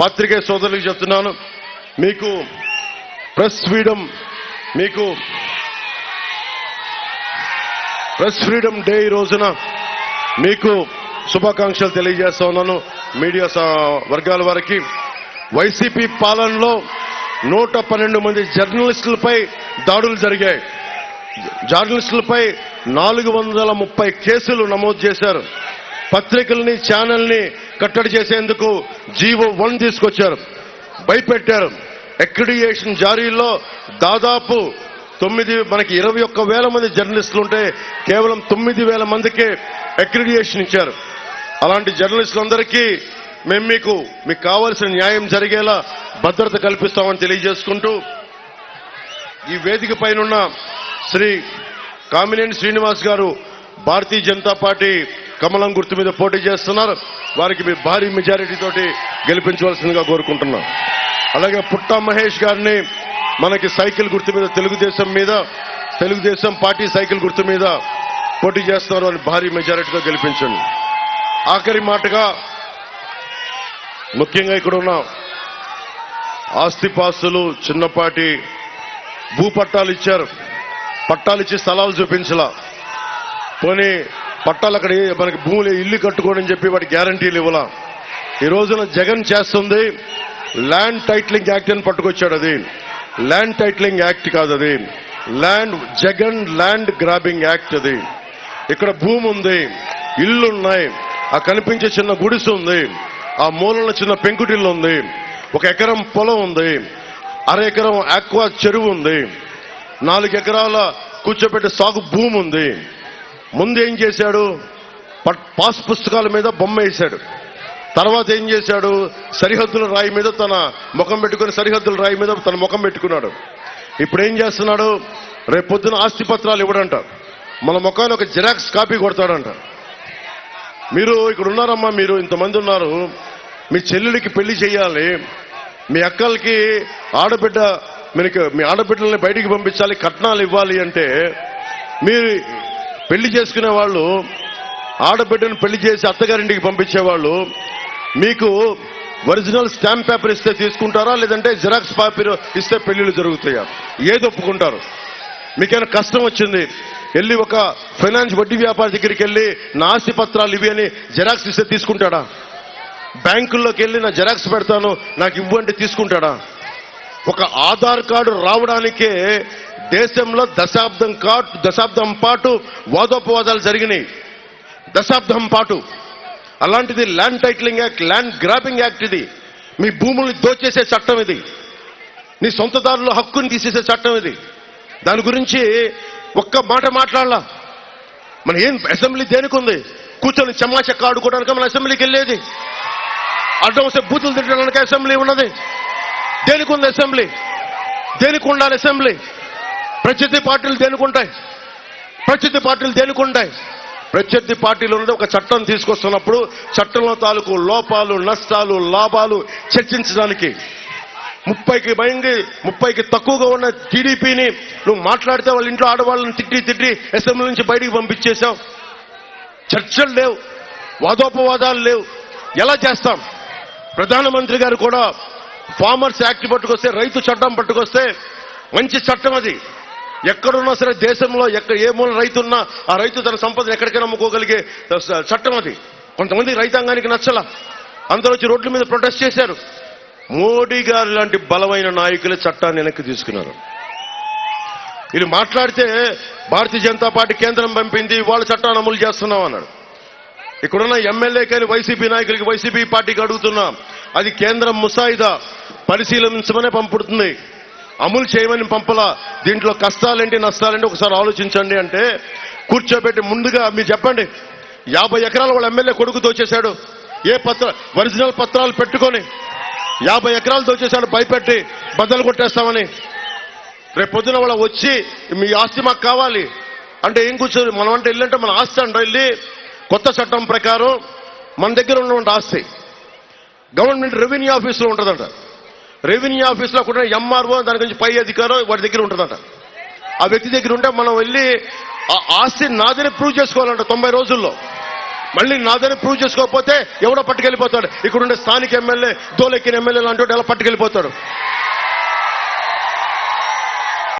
పత్రికే సోదరులకు చెప్తున్నాను. మీకు ప్రెస్ ఫ్రీడమ్ మీకు ప్రెస్ ఫ్రీడమ్ డే ఈ రోజున మీకు శుభాకాంక్షలు తెలియజేస్తా ఉన్నాను. మీడియా వర్గాల వారికి. వైసీపీ పాలనలో నూట పన్నెండు మంది జర్నలిస్టులపై దాడులు జరిగాయి. జర్నలిస్టులపై నాలుగు వందల ముప్పై కేసులు నమోదు చేశారు. పత్రికల్ని ఛానల్ని కట్టడి చేసేందుకు జీవో వన్ తీసుకొచ్చారు. భయపెట్టారు. అక్రిడియేషన్ జారీలో దాదాపు తొమ్మిది మనకి ఇరవై ఒక్క వేల మంది జర్నలిస్టులు ఉంటే కేవలం తొమ్మిది వేల మందికే అక్రిడియేషన్ ఇచ్చారు. అలాంటి జర్నలిస్టులందరికీ మేము మీకు మీకు కావాల్సిన న్యాయం జరిగేలా భద్రత కల్పిస్తామని తెలియజేసుకుంటూ ఈ వేదిక పైనున్న శ్రీ కామినేని శ్రీనివాస్ గారు భారతీయ జనతా పార్టీ కమలం గుర్తు మీద పోటీ చేస్తున్నారు. వారికి మీ భారీ మెజారిటీ తోటి గెలిపించవలసిందిగా కోరుకుంటున్నాం. అలాగే పుట్టా మహేష్ గారిని మనకి సైకిల్ గుర్తు మీద తెలుగుదేశం మీద తెలుగుదేశం పార్టీ సైకిల్ గుర్తు మీద పోటీ చేస్తున్నారు. అని భారీ మెజారిటీతో గెలిపించండి. ఆఖరి మాటగా ముఖ్యంగా ఇక్కడ ఉన్న ఆస్తిపాస్తులు చిన్నపాటి భూ పట్టాలు ఇచ్చారు. పట్టాలు ఇచ్చి స్థలాలు చూపించలా. పోనీ పట్టాలు అక్కడ మనకి భూములు ఇల్లు కట్టుకోండి చెప్పి వాటి గ్యారంటీలు ఇవ్వలా. ఈ రోజున జగన్ చేస్తుంది ల్యాండ్ టైట్లింగ్ యాక్ట్ అని పట్టుకొచ్చాడు అది. ల్యాండ్ టైట్లింగ్ యాక్ట్ కాదు అది. Land Jagan land grabbing act అది. ఇక్కడ భూమి ఉంది ఇల్లు ఉన్నాయి ఆ కనిపించే చిన్న గుడిసె ఉంది ఆ మూలంలో చిన్న పెంకుటిల్లు ఉంది ఒక ఎకరం పొలం ఉంది అర ఎకరం ఆక్వా చెరువు ఉంది నాలుగు ఎకరాల కూర్చోబెట్టే సాగు భూమి ఉంది. ముందేం చేశాడు? పట్- పాస్ పుస్తకాల మీద బొమ్మ వేశాడు. తర్వాత ఏం చేశాడు? సరిహద్దుల రాయి మీద తన ముఖం పెట్టుకుని సరిహద్దుల రాయి మీద తన ముఖం పెట్టుకున్నాడు. ఇప్పుడు ఏం చేస్తున్నాడు? రేపు పొద్దున ఆస్తి పత్రాలు ఇవ్వడంట. మన ముఖాన్ని ఒక జిరాక్స్ కాపీ కొడతాడంట. మీరు ఇక్కడ ఉన్నారమ్మా మీరు ఇంతమంది ఉన్నారు. మీ చెల్లెలికి పెళ్ళి చేయాలి. మీ అక్కలకి ఆడబిడ్డ మీకు మీ ఆడబిడ్డల్ని బయటికి పంపించాలి కట్నాలు ఇవ్వాలి అంటే మీరు పెళ్ళి చేసుకునే వాళ్ళు ఆడబిడ్డను పెళ్ళి చేసి అత్తగారింటికి పంపించేవాళ్ళు మీకు ఒరిజినల్ స్టాంప్ పేపర్ ఇస్తే తీసుకుంటారా? లేదంటే జిరాక్స్ పేపర్ ఇస్తే పెళ్ళిళ్ళు జరుగుతాయా? ఏది ఒప్పుకుంటారు? మీకేమైనా కష్టం వచ్చింది? వెళ్ళి ఒక ఫైనాన్స్ వడ్డీ వ్యాపారి దగ్గరికి వెళ్ళి నా ఆస్తి పత్రాలు ఇవి అని జెరాక్స్ ఇస్తే తీసుకుంటాడా? బ్యాంకుల్లోకి వెళ్ళి నా జెరాక్స్ పెడతాను నాకు ఇవ్వు అంటే తీసుకుంటాడా? ఒక ఆధార్ కార్డు రావడానికే దేశంలో దశాబ్దం కాటు దశాబ్దం పాటు వాదోపవాదాలు జరిగినాయి. దశాబ్దం పాటు. అలాంటిది land titling act land grabbing act ఇది. మీ భూముల్ని దోచేసే చట్టం ఇది. నీ సొంతదారుల హక్కుని తీసేసే చట్టం ఇది. దాని గురించి ఒక్క మాట మాట్లాడాల. మన ఏం అసెంబ్లీ దేనికి ఉంది? కూర్చొని చెమ్మా చెక్క ఆడుకోవడానికి మన అసెంబ్లీకి వెళ్ళేది. అడ్డం వస్తే బూతులు తిట్టడానికి అసెంబ్లీ ఉన్నది. దేనికి ఉంది అసెంబ్లీ? దేనికి ఉండాలి అసెంబ్లీ? ప్రత్యర్థి పార్టీలు దేనికుంటాయి ప్రత్యర్థి పార్టీలు దేనికుంటాయి ప్రత్యర్థి పార్టీలు ఉన్నది ఒక చట్టం తీసుకొస్తున్నప్పుడు చట్టంలో తాలూకు లోపాలు నష్టాలు లాభాలు చర్చించడానికి ముప్పైకి భయంగి ముప్పైకి తక్కువగా ఉన్న టీడీపీని నువ్వు మాట్లాడితే వాళ్ళ ఇంట్లో ఆడవాళ్ళని తిట్టి తిట్టి అసెంబ్లీ నుంచి బయటికి పంపించేశావు. చర్చలు లేవు వాదోపవాదాలు లేవు. ఎలా చేస్తాం? ప్రధానమంత్రి గారు కూడా ఫార్మర్స్ యాక్ట్ పట్టుకొస్తే రైతు చట్టం పట్టుకొస్తే మంచి చట్టం అది. ఎక్కడున్నా సరే దేశంలో ఎక్కడ ఏ మూల రైతున్నా ఆ రైతు తన సంపదను ఎక్కడికైనా అమ్ముకోగలిగే చట్టం అది. కొంతమంది రైతాంగానికి నచ్చల. అందరూ వచ్చి రోడ్ల మీద ప్రొటెస్ట్ చేశారు. మోడీ గారు లాంటి బలమైన నాయకులే చట్టాన్ని వెనక్కి తీసుకున్నారు. వీళ్ళు మాట్లాడితే భారతీయ జనతా పార్టీ కేంద్రం పంపింది వాళ్ళ చట్టాన్ని అమలు చేస్తున్నాం అన్నాడు. ఇక్కడున్న ఎమ్మెల్యే కానీ వైసీపీ నాయకులకి వైసీపీ పార్టీకి అడుగుతున్నాం అది కేంద్రం ముసాయిదా పరిశీలించమనే పంపుడుతుంది అమలు చేయమని పంపలా. దీంట్లో కష్టాలేంటి నష్టాలేంటి ఒకసారి ఆలోచించండి అంటే కూర్చోబెట్టి ముందుగా మీరు చెప్పండి. యాభై ఎకరాలు వాళ్ళ ఎమ్మెల్యే కొడుకు దోచేశాడు. ఏ పత్ర ఒరిజినల్ పత్రాలు పెట్టుకొని యాభై ఎకరాలు దోచేశాడు భయపెట్టి బద్దలు కొట్టేస్తామని. రేపు పొద్దున వాళ్ళ వచ్చి మీ ఆస్తి మాకు కావాలి. అంటే ఏం కూర్చోదు మనం అంటే వెళ్ళంటే మన ఆస్తి అంట వెళ్ళి కొత్త చట్టం ప్రకారం మన దగ్గర ఉన్నటువంటి ఆస్తి. గవర్నమెంట్ రెవెన్యూ ఆఫీస్లో ఉంటుందంట. రెవెన్యూ ఆఫీస్లో కూడా ఎంఆర్ఓ దాని గురించి పై అధికారం వాడి దగ్గర ఉంటుందంట. ఆ వ్యక్తి దగ్గర ఉంటే మనం వెళ్ళి ఆ ఆస్తి నాదని ప్రూవ్ చేసుకోవాలంట తొంభై రోజుల్లో. మళ్ళీ నాదని ప్రూవ్ చేసుకోకపోతే ఎవడో పట్టుకెళ్ళిపోతాడు. ఇక్కడుండే స్థానిక ఎమ్మెల్యే దోలెక్కిన ఎమ్మెల్యే లాంటి వాడు ఎలా పట్టుకెళ్ళిపోతాడు.